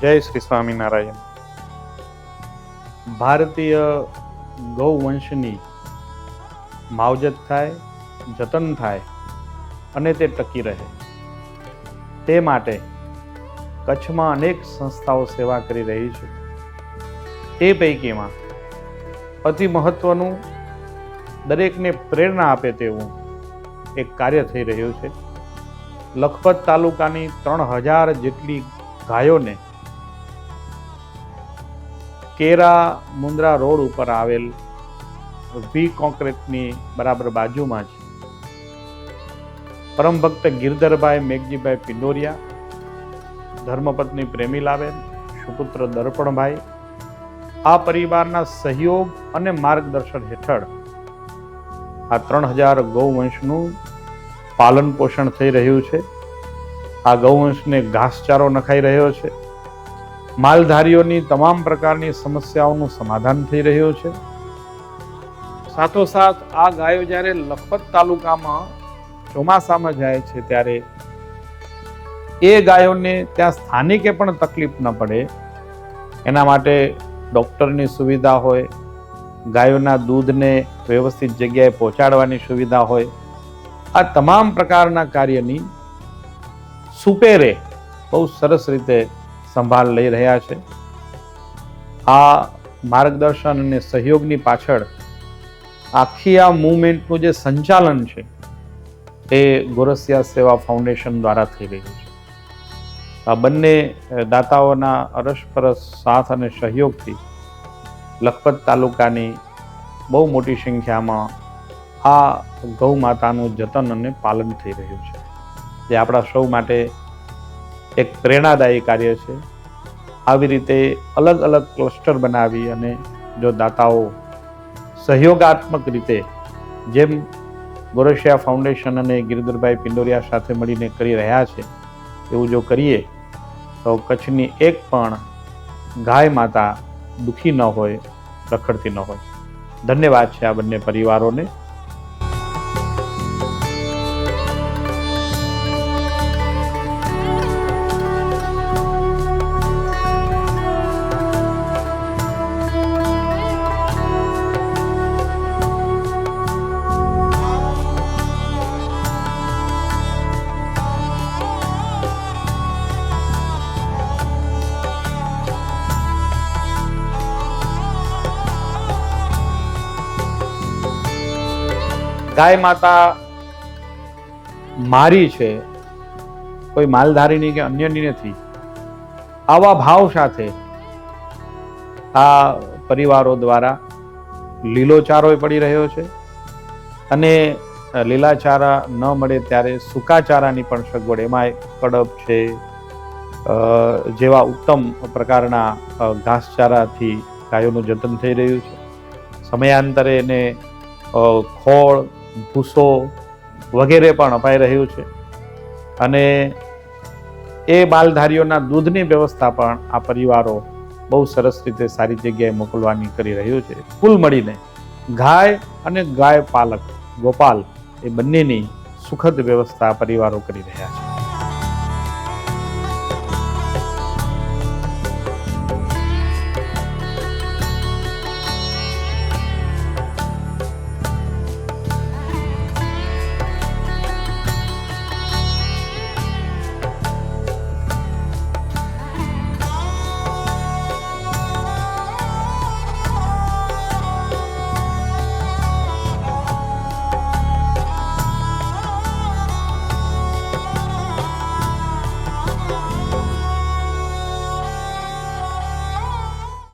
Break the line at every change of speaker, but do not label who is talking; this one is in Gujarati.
જય શ્રી સ્વામિનારાયણ. ભારતીય ગૌવંશની માવજત થાય, જતન થાય અને તે ટકી રહે. તે માટે કચ્છમાં અનેક સંસ્થાઓ સેવા કરી રહી છે. તે પૈકીમાં અતિ મહત્વનું દરેકને પ્રેરણા આપે તેવું એક કાર્ય થઈ રહ્યું છે. લખપત તાલુકાની ત્રણ હજાર જેટલી ગાયોને કેરા મુન્દ્રા રોડ ઉપર આવેલ વી કોન્ક્રીટની બરાબર બાજુમાં છે. પરમ ભક્ત ગિરધરભાઈ મેઘજીભાઈ પિંડોરિયા, ધર્મપત્ની પ્રેમી પ્રેમીલાબેન સુપુત્ર દર્પણભાઈ, આ પરિવારના સહયોગ અને માર્ગદર્શન હેઠળ આ ત્રણ હજાર ગૌવંશનું પાલન પોષણ થઈ રહ્યું છે. આ ગૌવંશને ઘાસચારો નખાઈ રહ્યો છે. માલધારીઓની તમામ પ્રકારની સમસ્યાઓનું સમાધાન થઈ રહ્યું છે. સાથોસાથ આ ગાયો જ્યારે લખપત તાલુકામાં ચોમાસામાં જાય છે ત્યારે એ ગાયોને ત્યાં સ્થાનિકે પણ તકલીફ ન પડે. એના માટે ડૉક્ટરની સુવિધા હોય, ગાયોના દૂધને વ્યવસ્થિત જગ્યાએ પહોંચાડવાની સુવિધા હોય. આ તમામ પ્રકારના કાર્યની સુપેરે બહુ સરસ રીતે સંભાળ લઈ રહ્યા છે. આ માર્ગદર્શન અને સહયોગની પાછળ આખી આ મુવમેન્ટનું જે સંચાલન છે, એ ગોરસિયા સેવા ફાઉન્ડેશન દ્વારા થઈ રહ્યું છે. આ બંને દાતાઓના અરસપરસ સાથ અને સહયોગથી લખપત તાલુકાની બહુ મોટી સંખ્યામાં આ ગૌ માતાનું જતન અને પાલન થઈ રહ્યું છે. જે આપણા સૌ માટે એક પ્રેરણાદાયી કાર્ય છે. આવી રીતે અલગ અલગ ક્લસ્ટર બનાવી અને જો દાતાઓ સહયોગાત્મક રીતે જેમ ગોરેશિયા ફાઉન્ડેશન અને ગિરિધરભાઈ પિંડોરિયા સાથે મળીને કરી રહ્યા છે, એવું જો કરીએ, તો કચ્છની એક પણ ગાય માતા દુઃખી ન હોય રખડતી ન હોય. ધન્યવાદ છે આ બંને પરિવારોને. ગાય માતા મારી છે, કોઈ માલધારીની કે અન્યની નથી, આવા ભાવ સાથે આ પરિવારો દ્વારા લીલો ચારો પડી રહ્યો છે અને લીલાચારા ન મળે ત્યારે સૂકાચારાની પણ સગવડ, એમાં કડપ છે જેવા ઉત્તમ પ્રકારના ઘાસચારાથી ગાયોનું જતન થઈ રહ્યું છે. સમયાંતરે એને ખોળ ભૂસો વગેરે પણ અપાઈ રહ્યું છે. અને એ બાલધારીઓના દૂધની વ્યવસ્થા પણ આ પરિવારો બહુ સરસ રીતે સારી જગ્યાએ મોકલવાની કરી રહ્યું છે. કુલ મળીને ગાય અને ગાય પાલક ગોપાલ એ બંનેની સુખદ વ્યવસ્થા પરિવારો કરી રહ્યા છે.